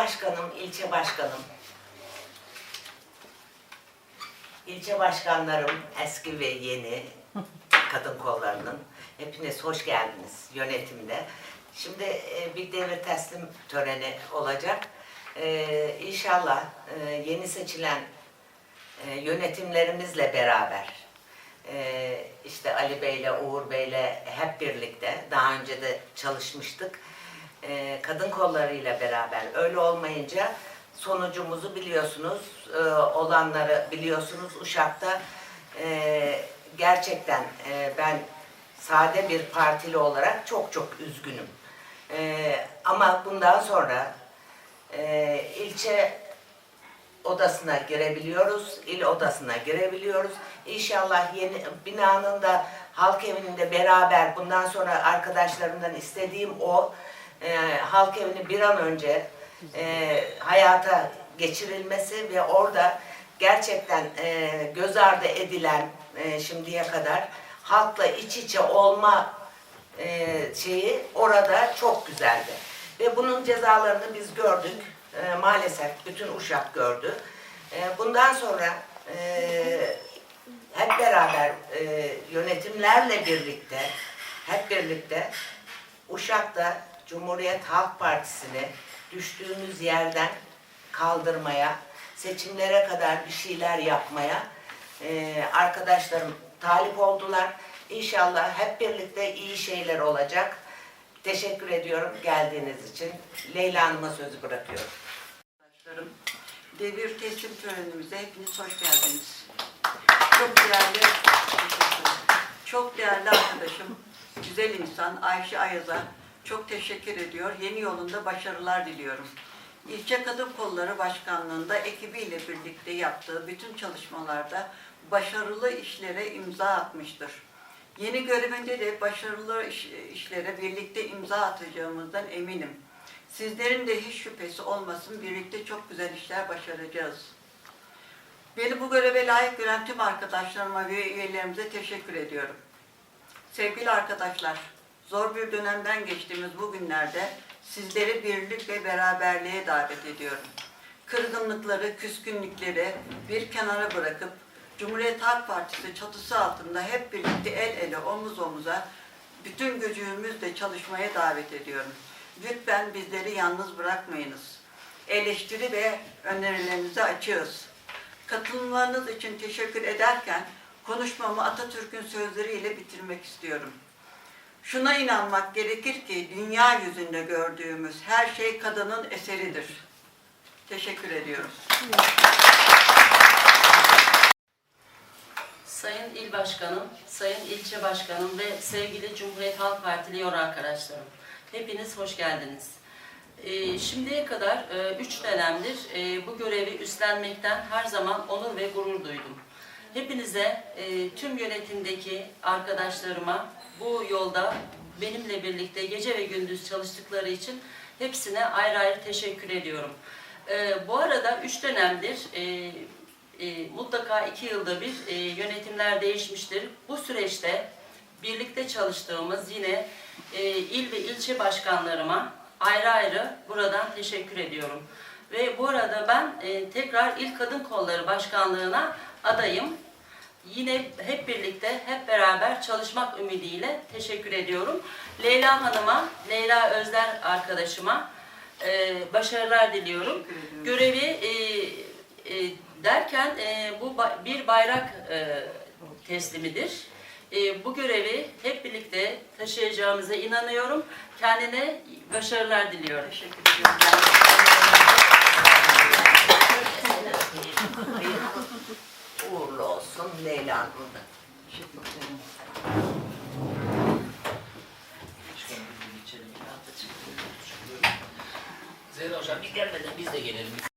başkanım, ilçe başkanım, ilçe başkanlarım eski ve yeni kadın kollarının hepiniz hoş geldiniz yönetimde. Şimdi e, bir devir teslim töreni olacak. E, İnşallah e, yeni seçilen e, yönetimlerimizle beraber e, işte Ali Bey'le, Uğur Bey'le hep birlikte daha önce de çalışmıştık. E, kadın kollarıyla beraber öyle olmayınca sonucumuzu biliyorsunuz, e, olanları biliyorsunuz Uşak'ta e, gerçekten e, ben sade bir partili olarak çok çok üzgünüm. E, ama bundan sonra e, ilçe odasına girebiliyoruz, il odasına girebiliyoruz. İnşallah yeni binanın da halk evinde beraber bundan sonra arkadaşlarımdan istediğim o e, halk evini bir an önce e, hayata geçirilmesi ve orada gerçekten e, göz ardı edilen e, şimdiye kadar halkla iç içe olma e, şeyi orada çok güzeldi. Ve bunun cezalarını biz gördük. E, maalesef bütün Uşak gördü. E, bundan sonra e, hep beraber e, yönetimlerle birlikte hep birlikte Uşak'ta Cumhuriyet Halk Partisi'ni düştüğümüz yerden kaldırmaya, seçimlere kadar bir şeyler yapmaya e, arkadaşlarım talip oldular. İnşallah hep birlikte iyi şeyler olacak. Teşekkür ediyorum geldiğiniz için. Leyla Hanım'a sözü bırakıyorum. Arkadaşlarım, devir teslim törenimize hepiniz hoş geldiniz. Çok değerli, çok değerli arkadaşım, güzel insan Ayşe Ayaz'a çok teşekkür ediyor. Yeni yolunda başarılar diliyorum. İlçe Kadın Kolları Başkanlığı'nda ekibiyle birlikte yaptığı bütün çalışmalarda başarılı işlere imza atmıştır. Yeni görevinde de başarılı iş- işlere birlikte imza atacağımızdan eminim. Sizlerin de hiç şüphesi olmasın birlikte çok güzel işler başaracağız. Beni bu göreve layık gören tüm arkadaşlarıma ve üyelerimize teşekkür ediyorum. Sevgili arkadaşlar, zor bir dönemden geçtiğimiz bu günlerde sizleri birlik ve beraberliğe davet ediyorum. Kırgınlıkları, küskünlükleri bir kenara bırakıp Cumhuriyet Halk Partisi çatısı altında hep birlikte el ele, omuz omuza bütün gücümüzle çalışmaya davet ediyorum. Lütfen bizleri yalnız bırakmayınız. Eleştiri ve önerilerinizi açığız. Katılımlarınız için teşekkür ederken konuşmamı Atatürk'ün sözleriyle bitirmek istiyorum. Şuna inanmak gerekir ki dünya yüzünde gördüğümüz her şey kadının eseridir. Teşekkür ediyorum. Sayın İl Başkanım, Sayın İlçe Başkanım ve sevgili Cumhuriyet Halk Partili yor arkadaşlarım. Hepiniz hoş geldiniz. Ee, şimdiye kadar e, üç dönemdir e, bu görevi üstlenmekten her zaman onur ve gurur duydum. Hepinize, e, tüm yönetimdeki arkadaşlarıma bu yolda benimle birlikte gece ve gündüz çalıştıkları için hepsine ayrı ayrı teşekkür ediyorum. E, bu arada üç dönemdir e, e, mutlaka iki yılda bir e, yönetimler değişmiştir. Bu süreçte birlikte çalıştığımız yine e, il ve ilçe başkanlarıma ayrı ayrı buradan teşekkür ediyorum. Ve bu arada ben e, tekrar İl Kadın Kolları Başkanlığı'na adayım. Yine hep birlikte, hep beraber çalışmak ümidiyle teşekkür ediyorum. Leyla Hanım'a, Leyla Özler arkadaşıma e, başarılar diliyorum. Görevi e, e, derken e, bu ba- bir bayrak e, teslimidir. E, bu görevi hep birlikte taşıyacağımıza inanıyorum. Kendine başarılar diliyorum. Teşekkür ediyorum. Ederim. Zehra Hocam bir gelmeden biz de gelelim.